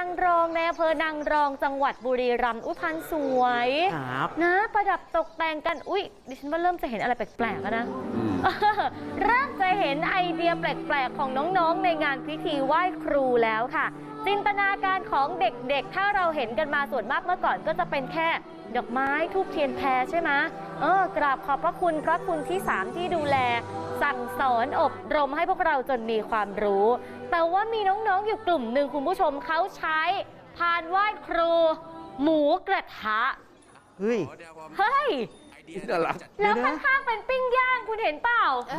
างรองในอำเภอนางรองจังหวัดบุรีรัมย์อุยพันสวย ครับ นะ ประดับตกแต่งกัน อุ๊ยดิฉันว่าเริ่มจะเห็นอะไรแปลกๆแล้วนะเริ่มจะเห็นไอเดียแปลกๆ ของน้องๆในงานพิธีไหว้ครูแล้วค่ะจินตนาการของเด็กๆ ถ้าเราเห็นกันมาส่วนมากเมื่อก่อนก็จะเป็นแค่ดอกไม้ทูบเทียนแพรใช่ไหมเออกราบขอบพระคุณพระคุณที่สามที่ดูแล สั่งสอนอบรมให้พวกเราจนมีความรู้ แต่ว่ามีน้องๆอยู่กลุ่มหนึ่งคุณผู้ชมเขาใช้พานไหว้ครู หมูกระทะ เฮ้ย เฮ้ย น่ารักแล้วเดี๋ยวนะข้างๆเป็นปิ้งย่างคุณเห็นเปล่า เอ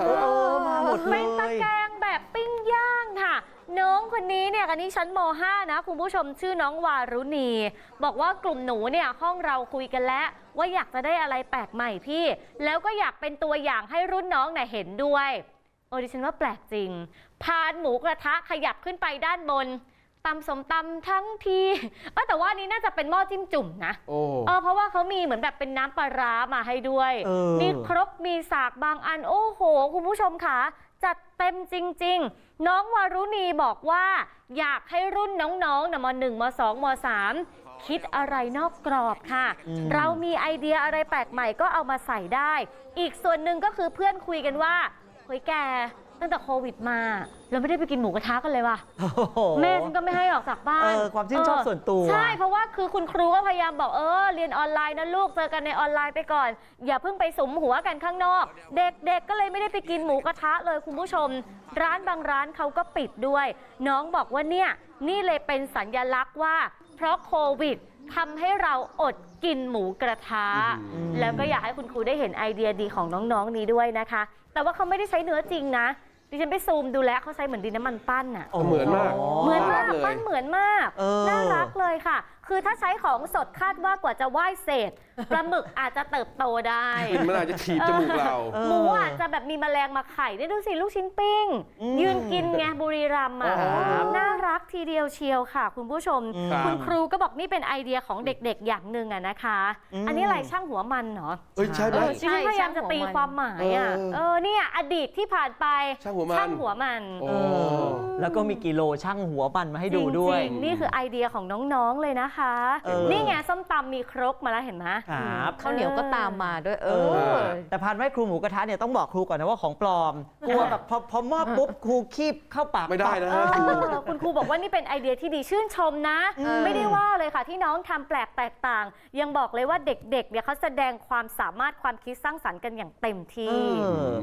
อมาหมดเลเป็นตะยแกรงแบบปิ้งย่างค่ะ น้ องคนนี้เนี่ยอันนี้ชั้นม .5 นะ คุณผู้ชมชื่อน้องวารุณี บอกว่ากลุ่มหนูเนี่ยห้องเราคุยกันแล้ว ว่าอยากจะได้อะไรแปลกใหม่พี่ แล้วก็อยากเป็นตัวอย่างให้รุ่นน้องเนี่ยเห็นด้วยโอ้ดิฉันว่าแปลกจริง พานหมูกระทะขยับขึ้นไปด้านบนตำสมตำทั้งทีเอ้ยแต่ว่าอันนี้น่าจะเป็นหม้อจิ้มจุ่มนะโอ้เออเพราะว่าเขามีเหมือนแบบเป็นน้ำปลาร้ามาให้ด้วย เออ มีครกมีสากบางอัน โอ้โห คุณผู้ชมค่ะ จัดเต็มจริง ๆ น้องวารุณีบอกว่า อยากให้รุ่นน้องๆนะมหนึ่งมสองมสามคิดอะไรนอกกรอบค่ะอืมเรามีไอเดียอะไรแปลกใหม่ก็เอามาใส่ได้ อีกส่วนหนึ่งก็คือเพื่อนคุยกันว่าเฮ้ยแก ตั้งแต่โควิดมา เราไม่ได้ไปกินหมูกระทะกันเลยว่ะ โอ้โห แม่ฉันก็ไม่ให้ออกจากบ้านเออความชื่นชอบส่วนตัว ใช่ เพราะว่าคือคุณครูก็พยายามบอกเออเรียนออนไลน์นะลูกเจอกันในออนไลน์ไปก่อน อย่าเพิ่งไปสุมหัวกันข้างนอก เด็กๆก็เลยไม่ได้ไปกินหมูกระทะเลยคุณผู้ชม ร้านบางร้านเขาก็ปิดด้วย น้องบอกว่าเนี่ยนี่เลยเป็นสัญญลักษณ์ว่า เพราะโควิดทำให้เราอดกินหมูกระทะ อืม แล้วก็อยากให้คุณครูได้เห็นไอเดียดีของน้องๆนี้ด้วยนะคะ แต่ว่าเขาไม่ได้ใช้เนื้อจริงนะ ดิฉันไปซูมดูแล้วเขาใช้เหมือนดินน้ำมันปั้นอะโอ้เหมือนมาก เหมือนน่ารัมากกเลย ปั้นเหมือนมาก เออ น่ารักเลยค่ะ คือถ้าใช้ของสดคาดว่ากว่าจะไหว้เศษ ปลาหมึกอาจจะเติบโตได้กลินมันอาจจะถีบจมูกเรา เออหมูอาจจะแบบมีแมลงมาไข่เนี่ยดูสิลูกชิ้นปิ้ง อืมยืนกินไงบุรีรัมย์อะครับน่ารัก ทีเดียวเชียวค่ะ คุณผู้ชมอืมคุณครูก็บอกนี่เป็นไอเดียของเด็กๆอย่างหนึ่งอะนะคะ อืม อันนี้อะไรช่างหัวมันเหรอเอ้ยใช่ไหม เออดิฉันพยายามจะตีความหมายอะเออ เออเนี่ยอดีตที่ผ่านไปช่างหัวมัน ช่างหัวมัน โอ้ เออ แล้วก็มีกิโลช่างหัวบันมาให้ดูด้วย จริงๆนี่คือไอเดียของน้องๆเลยนะคะ เออ นี่ไงส้มตำมีครกมาแล้วเห็นไหม ครับ ข้าวเหนียวก็ตามมาด้วย เอเออ อ แต่พานไหว้ครูหมูกระทะเนี่ยต้องบอกครูก่อนนะว่าของปลอม กลัวแบบพอพอมอบปุ๊บครูคีบเข้าปากไม่ได้นะเอฮะอคุณครูบอกว่านี่เป็นไอเดียที่ดีชื่นชมนะ อืม ไม่ได้ว่าเลยค่ะที่น้องทำแปลกแตกต่าง ยังบอกเลยว่าเด็กๆเนี่ยเขาแสดงความสามารถความคิดสร้างสรรค์กันอย่างเต็มที่เออ